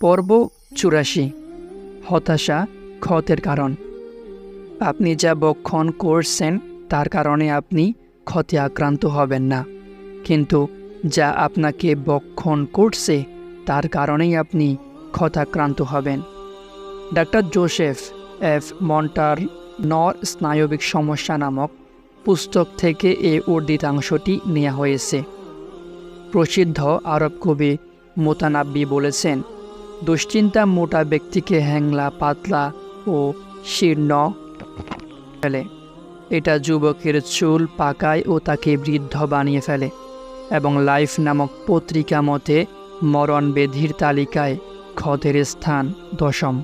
পর্ব চুরাশি। হতাশা ক্ষতের কারণ। আপনি যা বক্ষণ করছেন, তার কারণে আপনি ক্ষতে আক্রান্ত হবেন না। কিন্তু যা আপনাকে বক্ষণ করছে, তার কারণেই আপনি ক্ষতাক্রান্ত হবেন। Doctor Joseph F. মন্টার নর স্নায়বিক সমস্যা নামক পুস্তক থেকে এ উর্দিতাংশটি নেওয়া হয়েছে। প্রসিদ্ধ আরব কবি মোতানাব্বি বলেছেন দুশ্চিন্তা মোটা ব্যক্তিকে হ্যাংলা, পাতলা ও শীর্ণ ফেলে। এটা যুবকের চুল পাকায় ও তাকে বৃদ্ধ বানিয়ে ফেলে এবং লাইফ নামক পত্রিকা মতে মরণ বেধির তালিকায় ক্ষতের স্থান দশম।